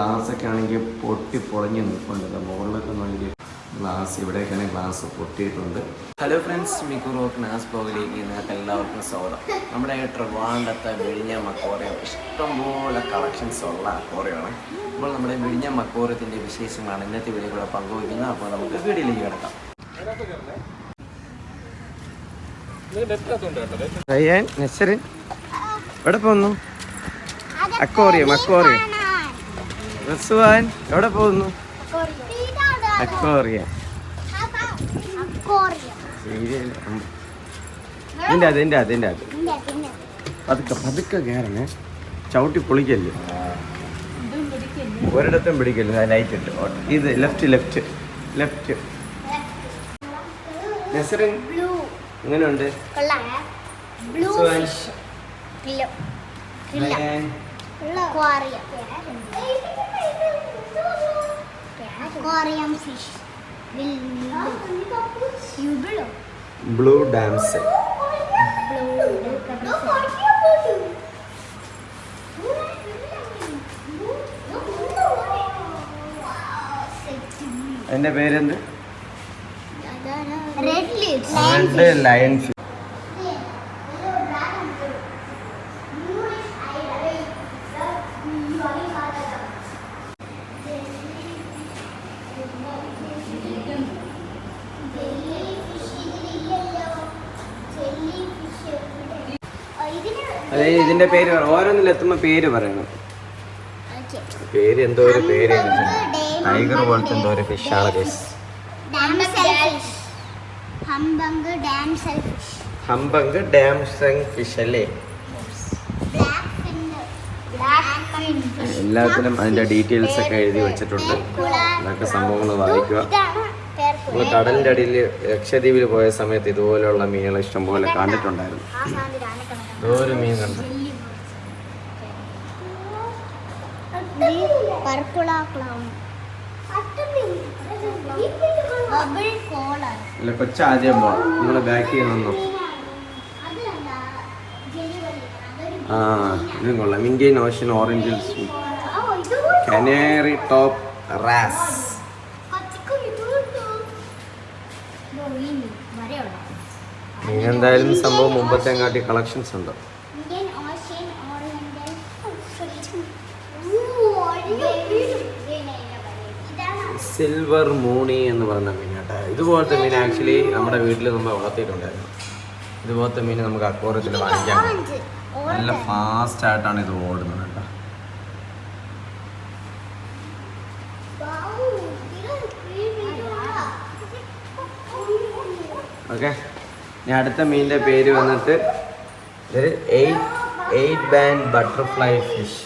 Glass ഒക്കെ ആണെങ്കിൽ പൊട്ടി പൊളിഞ്ഞ് നിൽപ്പുണ്ട്. മുകളിലൊക്കെ നോക്കി. ഗ്ലാസ് ഇവിടെയൊക്കെ ഇവിടെയൊക്കെയാണ് ഗ്ലാസ് പൊട്ടിയിട്ടുണ്ട്. ഹലോ ഫ്രണ്ട്സ് മിക്കു റോക്ക് നാസ് ബ്ലോഗിലേക്ക് നിങ്ങൾക്ക് എല്ലാവർക്കും സ്വാഗതം. നമ്മുടെ ട്രിവാണ്ടത്തെ വിഴിഞ്ഞ മക്കോറിയം ഇഷ്ടംപോലെ കളക്ഷൻസ് ഉള്ള അക്കോറിയമാണ് അപ്പോൾ നമ്മുടെ വിഴിഞ്ഞ മക്കോറിയത്തിന്റെ വിശേഷമാണ് ഇന്നത്തെ വീഡിയോ കൂടെ പങ്കുവയ്ക്കുന്നത്. അപ്പോൾ നമുക്ക് വീഡിയോയിലേക്ക് കിടക്കാം. എവിടെ പോന്നു? അക്കോറിയം അക്വേറിയം റസുവാൻ എവിടെ പോകുന്നു? അക്വാറിയ. ഇതിന്റെ അത് ഇതിന്റെ അത് ഇതിന്റെ അത്. പതുക്കെ പതുക്കെ കയറണേ. ചവിട്ടി പൊളിക്കല്ലേ? ഒരിടത്തും പിടിക്കല്ലേ? ലൈറ്റ് ഇട്ട് ഇത് ലെഫ്റ്റ് ലെഫ്റ്റ് ലെഫ്റ്റ് നെസറിൻ എങ്ങനെയുണ്ട്? Rayyan Aquarium fish. Will you below? Blue damsel അതിന്റെ പേരെന്ത്. റെഡ് ലയൺ ഫിഷ് അതെ ഇതിന്റെ പേര്. ഓരോന്നിലെത്തുമ്പോ പേര് പറയണം. പേര്? എന്തോ ഒരു പേര് ടൈഗർ പോലത്തെ എന്തോ ഒരു ഫിഷാണ് guys humbug dam Zeng fish അല്ലേ? എല്ലാത്തിനും അതിന്റെ ഡീറ്റെയിൽസ് ഒക്കെ എഴുതി വെച്ചിട്ടുണ്ട്. അതൊക്കെ സംഭവങ്ങൾ വായിക്കുക. നമ്മൾ കടലിന്റെ അടിയിൽ ലക്ഷദ്വീപിൽ പോയ സമയത്ത് ഇതുപോലെയുള്ള മീനുകൾ ഇഷ്ടംപോലെ കണ്ടിട്ടുണ്ടായിരുന്നു. ഒരു മീൻ കണ്ടു. അല്ല കൊച്ചാദ്യം പോകണം നിങ്ങളെ ബാക്കിൽ നിന്നു. ആ ഇതും കൊള്ളാം. ഇന്ത്യൻ ഓഷ്യൻ ഓറഞ്ചിൽ കനേറി ടോപ്പ് റാസ് മീൻ എന്തായാലും സംഭവം മുമ്പത്തെ കാട്ടി കളക്ഷൻസ് ഉണ്ട് സിൽവർ മൂണി എന്ന് പറഞ്ഞ മീൻ കേട്ടോ. ഇതുപോലത്തെ മീൻ ആക്ച്വലി നമ്മുടെ വീട്ടിൽ നമ്മൾ വളർത്തിയിട്ടുണ്ടായിരുന്നു. ഇതുപോലത്തെ മീൻ നമുക്ക് അക്വാറിയത്തിൽ വാങ്ങിക്കാൻ നല്ല ഫാസ്റ്റ് ആയിട്ടാണ് ഇത് ഓടുന്നത്. ഓക്കെ. ഇനി അടുത്ത മീനിന്റെ പേര് വന്നിട്ട് eight band butterfly. Fish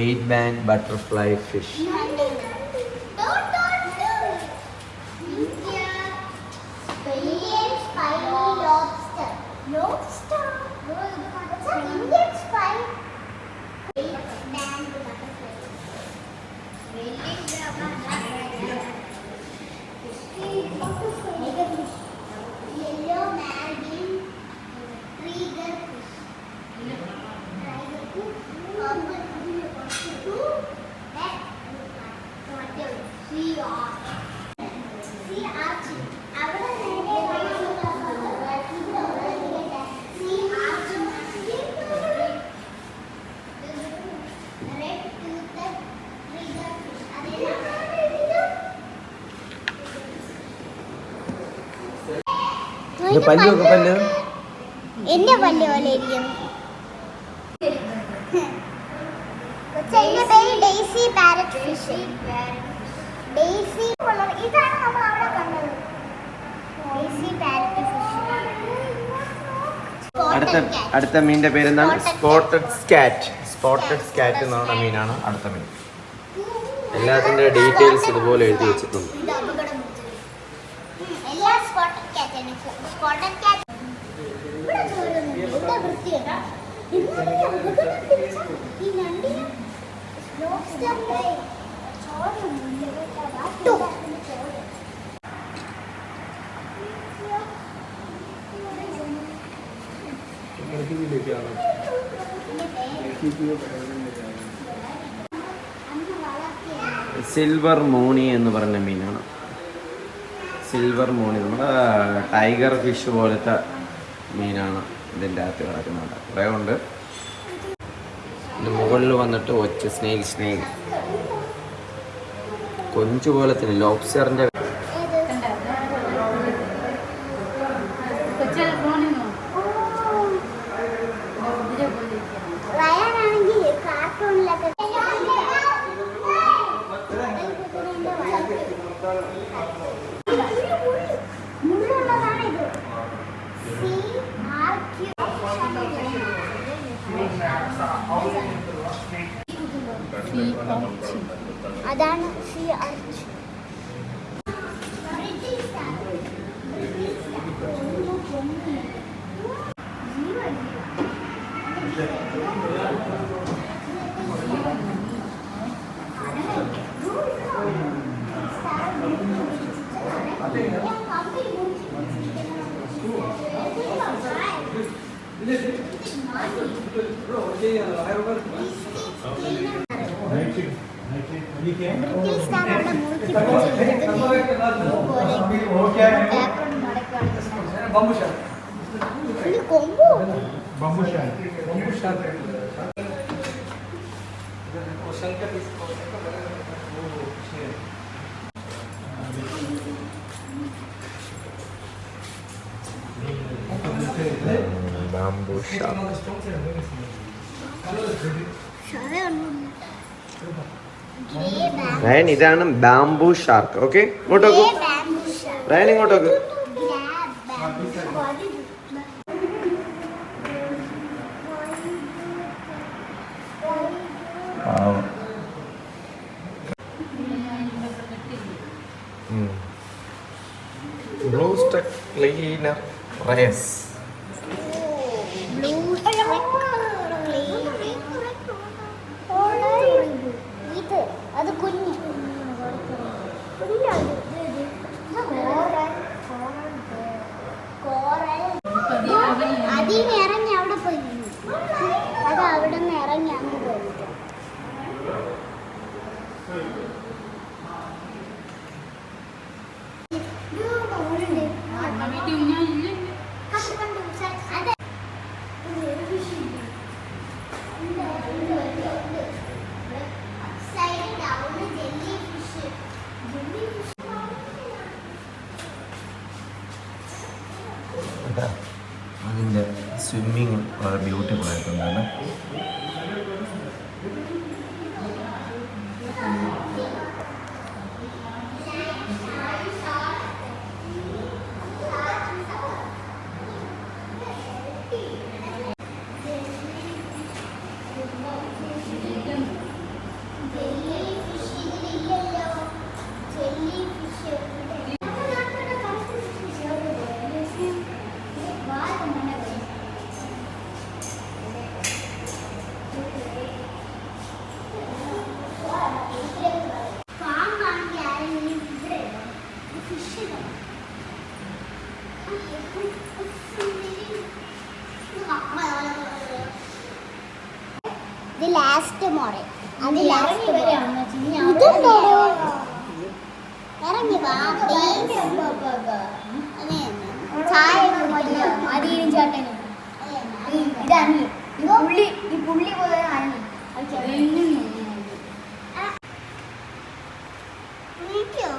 eight band butterfly fish ഇത് പല്ലു ഒക്കെ പല്ലു. എന്റെ പല്ല് പോലെ ഇരിക്കും. പേര് daisy parrot fish. Daisy colour ഇതാണ് നമ്മൾ അവിടെ കണ്ടത്. Daisy parrot fish. അടുത്ത അടുത്ത മീനിന്റെ പേരെന്താണ്? സ്പോട്ടഡ് സ്കാറ്റ് സ്പോട്ടഡ് സ്കാറ്റ് എന്ന് പറഞ്ഞ മീനാണ് അടുത്ത മീൻ. എല്ലാത്തിന്റെ ഡീറ്റെയിൽസ് ഇതുപോലെ എഴുതി വെച്ചിട്ടുണ്ട്. സിൽവർ മോണി എന്ന് പറഞ്ഞ മീനാണ്. സിൽവർ മോണി നമ്മുടെ ടൈഗർ ഫിഷ് പോലത്തെ മീനാണ് ഇതിന്റെ അകത്ത് കിടക്കുന്നുണ്ട് കുറേ ഉണ്ട്. മുകളിൽ വന്നിട്ട് ഒച്ച സ്നെയിൽ സ്നെയിൽ കൊഞ്ചു തന്നെ ലോബ്സ്റ്ററിന്റെ അതാണ് കൊമ്പോ? ബാംബു റയൻ ഇതാണ് ബാംബു ഷാർക്ക്. ഓക്കെ ഇങ്ങോട്ട് നോക്കൂ റയൻ ഇങ്ങോട്ട് നോക്ക് ബ്ലൂ സ്റ്റക്ക് ക്ലീനർ ഇത് അത് ഇറങ്ങി അവിടെ പോയി. അത് അവിടെ വീട്ടിൽ കുഞ്ഞാലില്ലേ കണ്ടു കണ്ടു അതെ side down jelly fish jelly fish അതിന്റെ സ്വിമ്മിങ് വളരെ ബ്യൂട്ടിഫുൾ ആയിട്ടുണ്ടാണ് ജെല്ലി ഫിഷ് ഇതിലില്ലല്ലോ ജെല്ലി ഫിഷ് പാമ്പാണെങ്കിൽ ആരെങ്കിലും ഇവിടെ ഫിഷ് ഇത് ലാസ്റ്റ് മോഡൽ അത് ലാസ്റ്റ് ഇതെന്തോ ഇറങ്ങി വാ please. അതെ ചായ മതിയും ചേട്ടനും ഇതാണ് ഈ പുള്ളി ഈ പുള്ളി പോലെ ആണ് വിളിക്കോ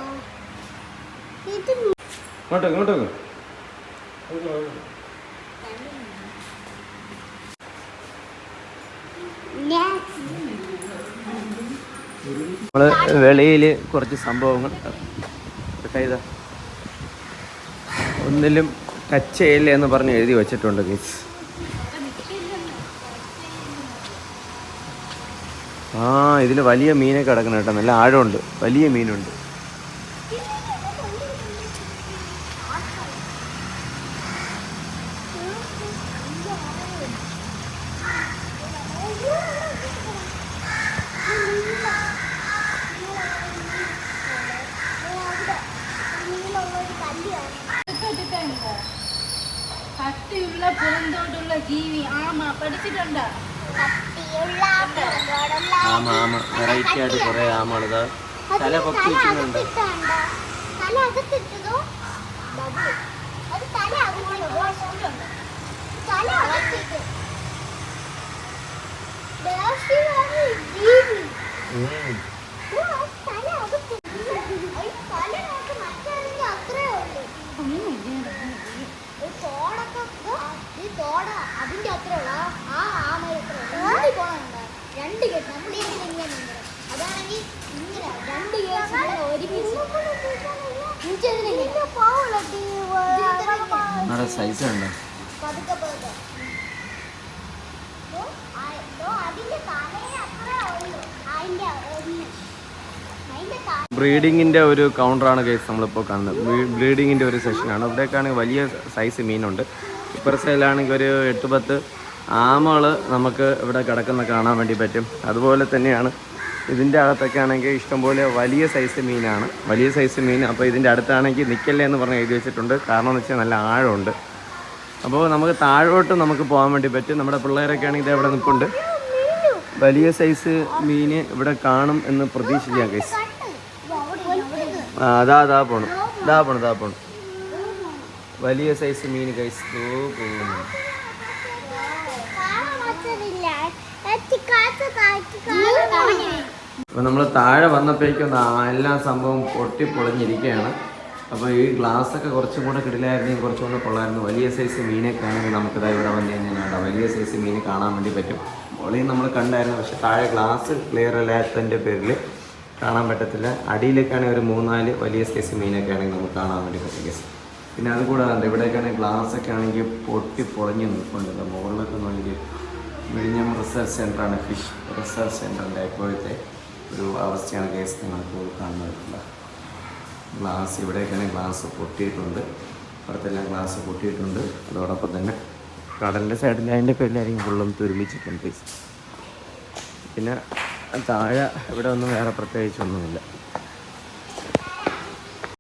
ഇത് ഇങ്ങോട്ട് ഇങ്ങോട്ട് നമ്മൾ വെളിയിൽ കുറച്ച് സംഭവങ്ങൾ ഒന്നിലും ടച്ച് ചെയ്യില്ല എന്ന് പറഞ്ഞ് എഴുതി വെച്ചിട്ടുണ്ട് ഗീസ് ആ ഇതിൽ വലിയ മീനൊക്കെ കിടക്കണം കേട്ടോ. നല്ല ആഴമുണ്ട്. വലിയ മീനുണ്ട്. ആമ ആമ. വെറൈറ്റി ആയിട്ട് കുറേ ആമകൾ ഇതാ തല പൊക്കി വെക്കുന്നുണ്ട് അതിന്റെ അത്രേ ഉള്ളൂ ആ- ആ ആമയുടെ അത്രേ ഉള്ളൂ. ഓടി പോണുണ്ടോ? രണ്ട് ഗേറ്റ് നമ്മൾ ഇങ്ങനെ ഇങ്ങനെ നിൽക്കണം. അതാണെങ്കിൽ ഇങ്ങനെ രണ്ട് ഗേറ്റ് ഒരുമിച്ച്. സൈസ് ഉണ്ട് പതുക്കെ പതുക്കെ. ബ്രീഡിങ്ങിന്റെ ഒരു കൗണ്ടറാണ് കേസ് നമ്മളിപ്പോൾ കാണുന്നത്. ബ്രീഡിങ്ങിന്റെ ഒരു സെഷനാണ് ഇവിടേക്കാണെങ്കിൽ വലിയ സൈസ് മീനുണ്ട്. ഇപ്പുറ സൈഡിലാണെങ്കിൽ ഒരു എട്ട് പത്ത് ആമകൾ നമുക്ക് ഇവിടെ കിടക്കുന്ന കാണാൻ വേണ്ടി പറ്റും. അതുപോലെ തന്നെയാണ് ഇതിന്റെ അകത്തൊക്കെ ആണെങ്കിൽ ഇഷ്ടംപോലെ വലിയ സൈസ് മീനാണ്. വലിയ സൈസ് മീൻ അപ്പോൾ ഇതിന്റെ അടുത്താണെങ്കിൽ നിൽക്കല്ലേ എന്ന് പറഞ്ഞ് എഴുതി വെച്ചിട്ടുണ്ട്. കാരണം എന്ന് വെച്ചാൽ നല്ല ആഴമുണ്ട്. അപ്പോൾ നമുക്ക് താഴോട്ട് നമുക്ക് പോകാൻ വേണ്ടി പറ്റും. നമ്മുടെ പിള്ളേരൊക്കെ ആണെങ്കിൽ ഇത് എവിടെ നിൽപ്പുണ്ട്. വലിയ സൈസ് മീൻ ഇവിടെ കാണും എന്ന് പ്രതീക്ഷിക്കാം കേസ് അതാ അതാ പോണം. ഇതാ പോണം ഇതാ പോണം. വലിയ സൈസ് മീൻ കൈസ് പോകുന്നു അപ്പോൾ നമ്മൾ താഴെ വന്നപ്പോഴേക്കും എല്ലാ സംഭവം പൊട്ടി പൊളിഞ്ഞിരിക്കുകയാണ്. അപ്പോൾ ഈ ഗ്ലാസ് ഒക്കെ കുറച്ചും കൂടെ കിടിലായിരുന്നെങ്കിൽ കുറച്ചും കൂടെ കൊള്ളായിരുന്നു വലിയ സൈസ് മീനൊക്കെ ആണെങ്കിൽ നമുക്കിതാ ഇവിടെ വന്നു കഴിഞ്ഞാൽ വലിയ സൈസ് മീൻ കാണാൻ വേണ്ടി പറ്റും. മുകളിൽ നമ്മൾ കണ്ടായിരുന്നു. പക്ഷെ താഴെ ഗ്ലാസ് ക്ലിയർ അല്ലാത്തതിന്റെ പേരിൽ കാണാൻ പറ്റത്തില്ല. അടിയിലേക്കാണെങ്കിൽ ഒരു മൂന്നാൽ വലിയ സൈസ് മീനൊക്കെ ആണെങ്കിൽ നമുക്ക് കാണാൻ വേണ്ടി പറ്റും ഗസ് പിന്നെ അതുകൂടാതെ ഇവിടെയൊക്കെ ആണെങ്കിൽ ഗ്ലാസ് ഒക്കെ ആണെങ്കിൽ പൊട്ടി പൊളിഞ്ഞ് നിൽക്കുന്നുണ്ട് മുകളിലൊക്കെ നോക്കി റിസർച്ച് സെന്ററാണ് ഫിഷ് റിസർച്ച് സെന്ററിന്റെ ഇപ്പോഴത്തെ ഒരു അവസ്ഥയാണ് കേസ് നിങ്ങൾക്ക് കാണുന്നത് ഗ്ലാസ് ഇവിടെയൊക്കെയാണ് ഗ്ലാസ് പൊട്ടിയിട്ടുണ്ട്. അവിടത്തെല്ലാം ഗ്ലാസ് പൊട്ടിയിട്ടുണ്ട്. അതോടൊപ്പം തന്നെ കടലിന്റെ സൈഡിൽ അതിന്റെ പേരിലായിരിക്കും ഫുള്ളും തുരുമിച്ചിട്ടുണ്ട് പൈസ പിന്നെ താഴെ ഇവിടെ ഒന്നും വേറെ പ്രത്യേകിച്ചൊന്നുമില്ല